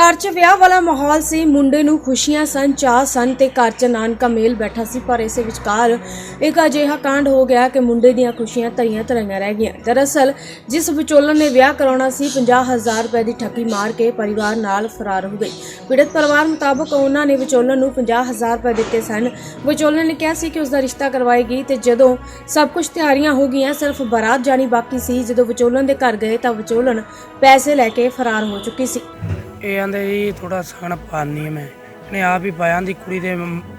ਘਰ 'ਚ ਵਿਆਹ ਵਾਲਾ ਮਾਹੌਲ ਸੀ, ਮੁੰਡੇ ਨੂੰ ਖੁਸ਼ੀਆਂ ਸਨ, ਚਾਹ ਸਨ ਤੇ ਘਰ 'ਚ ਨਾਨਕਾ ਮੇਲ ਬੈਠਾ ਸੀ, ਪਰ ਇਸੇ ਵਿਚਕਾਰ ਇੱਕ ਅਜਿਹਾ ਕਾਂਡ ਹੋ ਗਿਆ ਕਿ ਮੁੰਡੇ ਦੀਆਂ ਖੁਸ਼ੀਆਂ ਧਰੀਆਂ ਧਰੀਆਂ ਰਹਿ ਗਈਆਂ। ਦਰਅਸਲ, ਜਿਸ ਵਿਚੋਲਨ ਨੇ ਵਿਆਹ ਕਰਾਉਣਾ ਸੀ 50000 ਰੁਪਏ ਦੀ ਠੱਗੀ ਮਾਰ ਕੇ ਪਰਿਵਾਰ ਨਾਲ ਫਰਾਰ ਹੋ ਗਈ ਪੀੜਤ ਪਰਿਵਾਰ ਮੁਤਾਬਕ ਉਹਨਾਂ ਨੇ ਵਿਚੋਲਨ ਨੂੰ 50000 ਰੁਪਏ ਦਿੱਤੇ ਸਨ। ਵਿਚੋਲਨ ਨੇ ਕਿਹਾ ਸੀ ਕਿ ਉਸ ਦਾ ਰਿਸ਼ਤਾ ਕਰਵਾਏਗੀ ਤੇ ਜਦੋਂ ਸਭ ਕੁਝ ਤਿਆਰੀਆਂ ਹੋ ਗਈਆਂ, ਸਿਰਫ ਬਾਰਾਤ ਜਾਣੀ ਬਾਕੀ ਸੀ। ਜਦੋਂ ਵਿਚੋਲਨ ਦੇ ਘਰ ਗਏ ਤਾਂ ਵਿਚੋਲਨ ਪੈਸੇ ਲੈ ਕੇ ਫਰਾਰ ਹੋ ਚੁੱਕੀ ਸੀ। ਇਹ ਆਂਦੇ ਜੀ ਥੋੜਾ ਸਖਣ ਪਾਣੀ ਮੈਂ। ਇਹਨੇ ਆਪ ਹੀ ਪਾਇਆ ਦੀ ਕੁੜੀ ਦੇ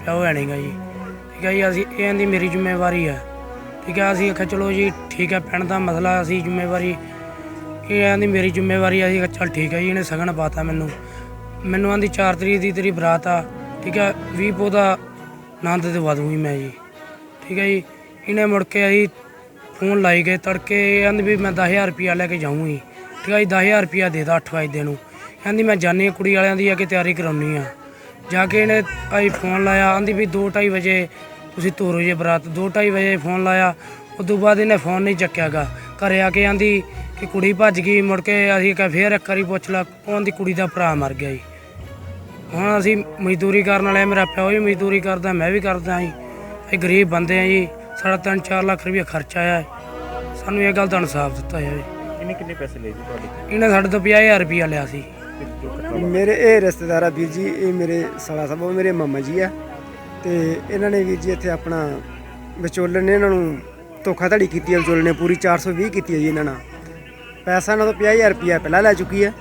ਪਿਓ ਹੈ ਨਹੀਂਗਾ ਜੀ। ਠੀਕ ਹੈ ਜੀ, ਅਸੀਂ, ਇਹ ਆਂਦੀ ਮੇਰੀ ਜ਼ਿੰਮੇਵਾਰੀ ਹੈ ਠੀਕ ਹੈ ਅਸੀਂ ਆਖਿਆ ਚਲੋ ਜੀ, ਠੀਕ ਹੈ ਪਿੰਡ ਦਾ ਮਸਲਾ ਅਸੀਂ ਜ਼ਿੰਮੇਵਾਰੀ, ਇਹ ਆਂਦੀ ਮੇਰੀ ਜ਼ਿੰਮੇਵਾਰੀ ਅਸੀਂ ਆਖਿਆ ਚੱਲ ਠੀਕ ਹੈ ਜੀ, ਇਹਨੇ ਸਗਨ ਪਾਤਾ ਮੈਨੂੰ। ਮੈਨੂੰ ਆਂਦੀ 4 ਤਰੀਕ ਦੀ ਤੇਰੀ ਬਰਾਤ ਆ। ਠੀਕ ਹੈ 20 ਪੋ ਦਾ ਆਨੰਦ ਤੇ ਵਧੂਗੀ ਮੈਂ ਜੀ। ਠੀਕ ਹੈ ਜੀ, ਇਹਨੇ ਮੁੜ ਕੇ ਅਸੀਂ ਫੋਨ ਲਾਈ ਗਏ ਤੜਕੇ, ਇਹ ਆਂਦੀ ਵੀ ਮੈਂ 10000 ਰੁਪਿਆ ਲੈ ਕੇ ਜਾਊਂਗੀ। ਠੀਕ ਹੈ ਜੀ 10000 ਰੁਪਿਆ ਦੇਦਾ 8 ਵਜੇ ਨੂੰ। ਕਹਿੰਦੀ ਮੈਂ ਜਾਣੀ ਕੁੜੀ ਵਾਲਿਆਂ ਦੀ ਆ ਕਿ ਤਿਆਰੀ ਕਰਾਉਣੀ ਆ। ਜਾ ਕੇ ਇਹਨੇ ਆਈ ਫੋਨ ਲਾਇਆ ਆਂਦੀ ਵੀ 2:30 ਵਜੇ ਤੁਸੀਂ ਤੋਰੋ ਜੇ ਬਰਾਤ। 2:30 ਵਜੇ ਫੋਨ ਲਾਇਆ ਉਦੋਂ ਬਾਅਦ ਇਹਨੇ ਫੋਨ ਨਹੀਂ ਚੱਕਿਆਗਾ। ਘਰੇ ਆ ਕੇ ਆਂਦੀ ਕਿ ਕੁੜੀ ਭੱਜ ਗਈ ਮੁੜ ਕੇ ਅਸੀਂ ਕਿਹਾ ਫੇਰ ਇੱਕ ਵਾਰੀ ਪੁੱਛ ਲਾ ਉਹਦੀ ਕੁੜੀ ਦਾ ਭਰਾ ਮਰ ਗਿਆ ਜੀ। ਹੁਣ ਅਸੀਂ ਮਜ਼ਦੂਰੀ ਕਰਨ ਵਾਲੇ ਮੇਰਾ ਪਿਓ ਵੀ ਮਜ਼ਦੂਰੀ ਕਰਦਾ ਮੈਂ ਵੀ ਕਰਦਾ ਜੀ। ਅਸੀਂ ਗਰੀਬ ਬੰਦੇ ਆ ਜੀ ਸਾਡਾ 3-4 ਲੱਖ ਰੁਪਏ ਖਰਚਾ ਆਇਆ। ਸਾਨੂੰ ਇਹ ਗੱਲ ਦਾ ਇਨਸਾਫ ਦਿੱਤਾ ਜਾਵੇ। ਇਹਨੇ ਕਿੰਨੇ ਪੈਸੇ ਲਏ ਜੀ ਤੁਹਾਡੇ ਇਹਨੇ ਸਾਡੇ ਤੋਂ 50000 ਰੁਪਇਆ ਲਿਆ ਸੀ। ਤੇ ਮੇਰੇ ਇਹ ਰਿਸ਼ਤੇਦਾਰ ਆ ਵੀਰ ਜੀ, ਇਹ ਮੇਰੇ ਸਾਲਾ ਸਾਹਿਬ, ਉਹ ਮੇਰੇ ਮਾਮਾ ਜੀ ਆ। ਤੇ ਇਹਨਾਂ ਨੇ ਵੀਰ ਜੀ ਇੱਥੇ ਆਪਣਾ ਵਿਚੋਲਨ ਨੇ ਇਹਨਾਂ ਨੂੰ ਧੋਖਾਧੜੀ ਕੀਤੀ ਹੈ ਵਿਚੋਲਨ ਨੇ ਪੂਰੀ 420 ਕੀਤੀ ਹੈ ਜੀ ਇਹਨਾਂ ਨਾਲ। ਪੈਸਾ ਇਹਨਾਂ ਤੋਂ 50000 ਰੁਪਇਆ ਪਹਿਲਾਂ ਲੈ ਚੁੱਕੀ ਹੈ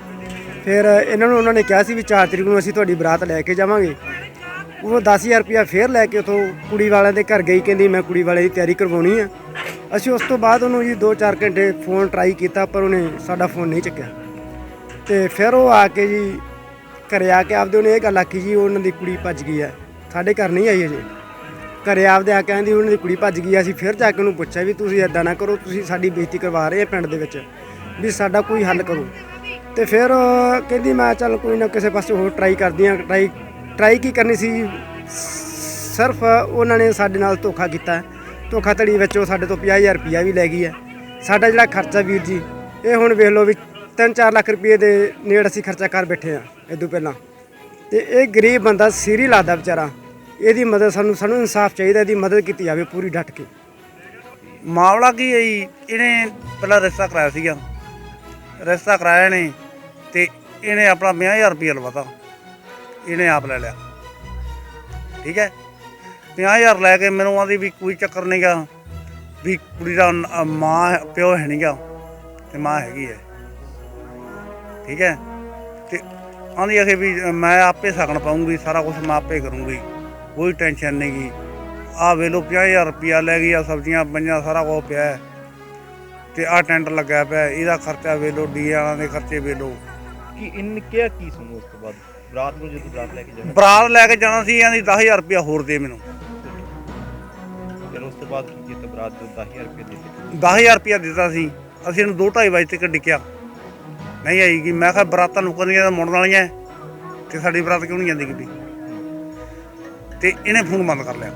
ਫਿਰ ਇਹਨਾਂ ਨੂੰ ਉਹਨਾਂ ਨੇ ਕਿਹਾ ਸੀ ਵੀ 4 ਤਰੀਕ ਨੂੰ ਅਸੀਂ ਤੁਹਾਡੀ ਬਰਾਤ ਲੈ ਕੇ ਜਾਵਾਂਗੇ। ਉਹ 10000 ਰੁਪਇਆ ਫੇਰ ਲੈ ਕੇ ਉਥੋਂ ਕੁੜੀ ਵਾਲਿਆਂ ਦੇ ਘਰ ਗਈ, ਕਹਿੰਦੀ ਮੈਂ ਕੁੜੀ ਵਾਲੇ ਦੀ ਤਿਆਰੀ ਕਰਵਾਉਣੀ ਆ। ਅਸੀਂ ਉਸ ਤੋਂ ਬਾਅਦ ਉਹਨੂੰ ਜੀ 2-4 ਘੰਟੇ ਫੋਨ ਟਰਾਈ ਕੀਤਾ, ਪਰ ਉਹਨੇ ਸਾਡਾ ਫੋਨ ਨਹੀਂ ਚੱਕਿਆ। ਤੇ ਫਿਰ ਉਹ ਆ ਕੇ ਜੀ ਘਰੇ ਆ ਕੇ ਆਪਦੇ ਉਹਨੇ ਇਹ ਗੱਲ ਆਖੀ ਜੀ, ਉਹਨਾਂ ਦੀ ਕੁੜੀ ਭੱਜ ਗਈ ਹੈ ਸਾਡੇ ਘਰ ਨਹੀਂ ਆਈ ਅਜੇ। ਘਰੇ ਆਪਦੇ ਆ ਕੇ ਕਹਿੰਦੀ ਉਹਨਾਂ ਦੀ ਕੁੜੀ ਭੱਜ ਗਈ ਹੈ। ਅਸੀਂ ਫਿਰ ਜਾ ਕੇ ਉਹਨੂੰ ਪੁੱਛਿਆ ਵੀ ਤੁਸੀਂ ਐਦਾਂ ਨਾ ਕਰੋ, ਤੁਸੀਂ ਸਾਡੀ ਬੇਇੱਜ਼ਤੀ ਕਰਵਾ ਰਹੇ ਆ ਪਿੰਡ ਦੇ ਵਿੱਚ ਵੀ ਸਾਡਾ ਕੋਈ ਹੱਲ ਕਰੋ। ਤੇ ਫਿਰ ਕਹਿੰਦੀ, ਮੈਂ ਚੱਲ ਕੋਈ ਨਾ ਕਿਸੇ ਪਾਸੇ ਹੋਰ ਟਰਾਈ ਕਰਦੀ ਆ। ਟਰਾਈ ਟਰਾਈ ਕੀ ਕਰਨੀ ਸੀ? ਸਿਰਫ ਉਹਨਾਂ ਨੇ ਸਾਡੇ ਨਾਲ ਧੋਖਾ ਕੀਤਾ। ਹੈ। ਧੋਖਾਧੜੀ ਵਿੱਚ ਉਹ ਸਾਡੇ ਤੋਂ 50000 ਰੁਪਇਆ ਵੀ ਲੈ ਗਈ ਹੈ ਸਾਡਾ ਜਿਹੜਾ ਖਰਚਾ ਵੀਰ ਜੀ, ਇਹ ਹੁਣ ਵੇਖ ਲਓ ਵੀ 3-4 ਲੱਖ ਰੁਪਏ ਦੇ ਨੇੜ ਅਸੀਂ ਖਰਚਾ ਕਰ ਬੈਠੇ ਆ ਇਦੋਂ ਪਹਿਲਾਂ। ਤੇ ਇਹ ਗਰੀਬ ਬੰਦਾ ਸੀਰੀ ਲਾਦਾ ਵਿਚਾਰਾ, ਇਹਦੀ ਮਦਦ ਸਾਨੂੰ ਸਾਨੂੰ ਇਨਸਾਫ ਚਾਹੀਦਾ, ਇਹਦੀ ਮਦਦ ਕੀਤੀ ਜਾਵੇ ਪੂਰੀ ਡਟ ਕੇ। ਮਾਮਲਾ ਕੀ ਹੈ ਜੀ? ਇਹਨੇ ਪਹਿਲਾਂ ਰਸਤਾ ਕਰਾਇਆ ਸੀਗਾ। ਰਸਤਾ ਕਰਾਇਆ ਨੇ ਤੇ ਇਹਨੇ ਆਪਣਾ 50000 ਰੁਪਏ ਲਵਾਤਾ। ਇਹਨੇ ਆਪ ਲੈ ਲਿਆ। ਠੀਕ ਹੈ? 50000 ਲੈ ਕੇ ਮੈਨੂੰ ਆਂਦੀ ਵੀ ਕੋਈ ਚੱਕਰ ਨਹੀਂਗਾ ਵੀ ਕੁੜੀ ਦਾ ਮਾਂ, ਪਿਓ ਹੈ ਨਹੀਂਗਾ ਤੇ ਮਾਂ ਹੈਗੀ ਹੈ। ਠੀਕ ਹੈ? ਤੇ ਆਂਦੀ ਆਖੇ ਵੀ ਮੈਂ ਆਪੇ ਸਕਣ ਪਾਉਂਗੀ ਸਾਰਾ ਕੁਝ ਮੈਂ ਆਪੇ ਕਰੂੰਗੀ ਕੋਈ ਟੈਨਸ਼ਨ ਨਹੀਂਗੀ ਆ ਵੇਲੋ 50000 ਰੁਪਿਆ ਲੈ ਗਈ ਆ ਸਬਜ਼ੀਆਂ ਪੰਜਾਂ ਸਾਰਾ ਕੁਝ ਪਿਆ ਹੈ। ਤੇ ਆ ਟੈਂਟ ਲੱਗਿਆ ਪਿਆ ਹੈ, ਇਹਦਾ ਖਰਚਾ ਵੇਲੋ ਡੀ ਵਾਲਾਂ ਦੇ ਖਰਚੇ ਵੇਲੋ ਕੀ ਇਹਨੇ ਕਿਹਾ ਕੀ ਤੁਹਾਨੂੰ ਉਸ ਤੋਂ ਬਾਅਦ? ਰਾਤ ਨੂੰ ਜਦੋਂ ਰਾਤ ਲੈ ਕੇ ਜਾਣਾ? ਬਰਾਤ ਲੈ ਕੇ ਜਾਣਾ ਸੀ ਆਂਦੀ 10000 ਰੁਪਿਆ ਹੋਰ ਦੇ ਮੈਨੂੰ। ਫਿਰ ਉਸ ਤੋਂ ਬਾਅਦ ਕੀ ਕੀਤਾ? ਬਰਾਤ ਜੋ 10000 ਰੁਪਏ ਦੇ ਦਿੱਤੇ? 10000 ਰੁਪਿਆ ਦਿੱਤਾ ਸੀ ਅਸੀਂ ਇਹਨੂੰ 2:30 ਵਜੇ ਤੱਕ ਡਿੱਕਿਆ। ਨਹੀਂ ਆਈਗੀ ਮੈਂ ਕਿਹਾ ਬਰਾਤਾਂ ਨੂੰ ਕਰਨੀਆਂ ਤਾਂ ਮੁੜਨ ਵਾਲੀਆਂ ਤੇ ਸਾਡੀ ਬਰਾਤ ਕਿਉਂ ਨਹੀਂ ਜਾਂਦੀ ਗੱਡੀ? ਤੇ ਇਹਨੇ ਫੋਨ ਬੰਦ ਕਰ ਲਿਆ।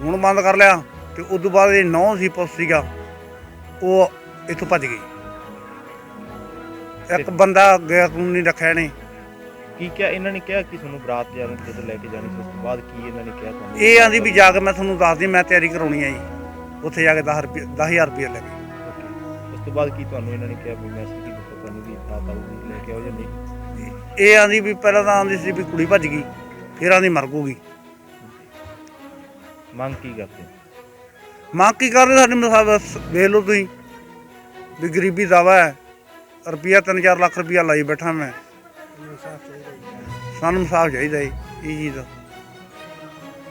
ਫੋਨ ਬੰਦ ਕਰ ਲਿਆ ਤੇ ਉਸ ਤੋਂ ਬਾਅਦ ਇਹ ਨੌ ਸੀ ਪੁੱਤ ਸੀਗਾ ਉਹ ਇੱਥੋਂ ਭੱਜ ਗਈ। ਇੱਕ ਬੰਦਾ ਗਿਆ ਕਾਨੂੰਨੀ ਰੱਖਿਆ ਨੇ ਕੀ ਕਿਹਾ? ਇਹਨਾਂ ਨੇ ਕਿਹਾ ਕਿ ਤੁਹਾਨੂੰ ਬਰਾਤ ਜਾਣ ਜਦੋਂ ਲੈ ਕੇ ਜਾਣੀ ਸੀ ਉਸ ਤੋਂ ਬਾਅਦ ਕੀ ਇਹਨਾਂ ਨੇ ਕਿਹਾ ਤੁਹਾਨੂੰ? ਇਹ ਆਂਦੀ ਵੀ ਜਾ ਕੇ ਮੈਂ ਤੁਹਾਨੂੰ ਦੱਸਦੀ ਮੈਂ ਤਿਆਰੀ ਕਰਾਉਣੀ ਹੈ ਜੀ। ਉੱਥੇ ਜਾ ਕੇ 10 ਰੁਪਏ 10000 ਰੁਪਏ ਲੈ ਗਈ. ਉਸ ਤੋਂ ਬਾਅਦ ਕੀ ਤੁਹਾਨੂੰ ਇਹਨਾਂ ਨੇ ਕਿਹਾ ਵੀ ਮੈਸੇਜ ਕੀ ਦਿੱਤਾ ਤੁਹਾਨੂੰ ਵੀ ਬਰਾਤ ਆਊਗੀ ਲੈ ਕੇ ਆਓ ਜਾਂ ਨਹੀਂ? ਇਹ ਆਂਦੀ ਵੀ ਪਹਿਲਾਂ ਤਾਂ ਆਂਦੀ ਸੀ ਵੀ ਕੁੜੀ ਭੱਜ ਗਈ ਫਿਰ ਆਂਦੀ ਮਰ ਗੂਗੀ। ਮੰਗ ਕੀ ਕਰਦੇ? ਮੰਗ ਕੀ ਕਰਦੇ ਸਾਡੇ ਮੁਸਾਬਤ ਵੇਖ ਲਓ ਤੁਸੀਂ ਵੀ ਗਰੀਬੀ ਦਾਵਾ ਹੈ ਰੁਪਿਆ 3-4 ਲੱਖ ਰੁਪਿਆ ਲਾਈ ਬੈਠਾ ਮੈਂ। ਸਾਨੂੰ ਇਨਸਾਫ ਚਾਹੀਦਾ ਜੀ ਇਹ ਚੀਜ਼ ਦਾ।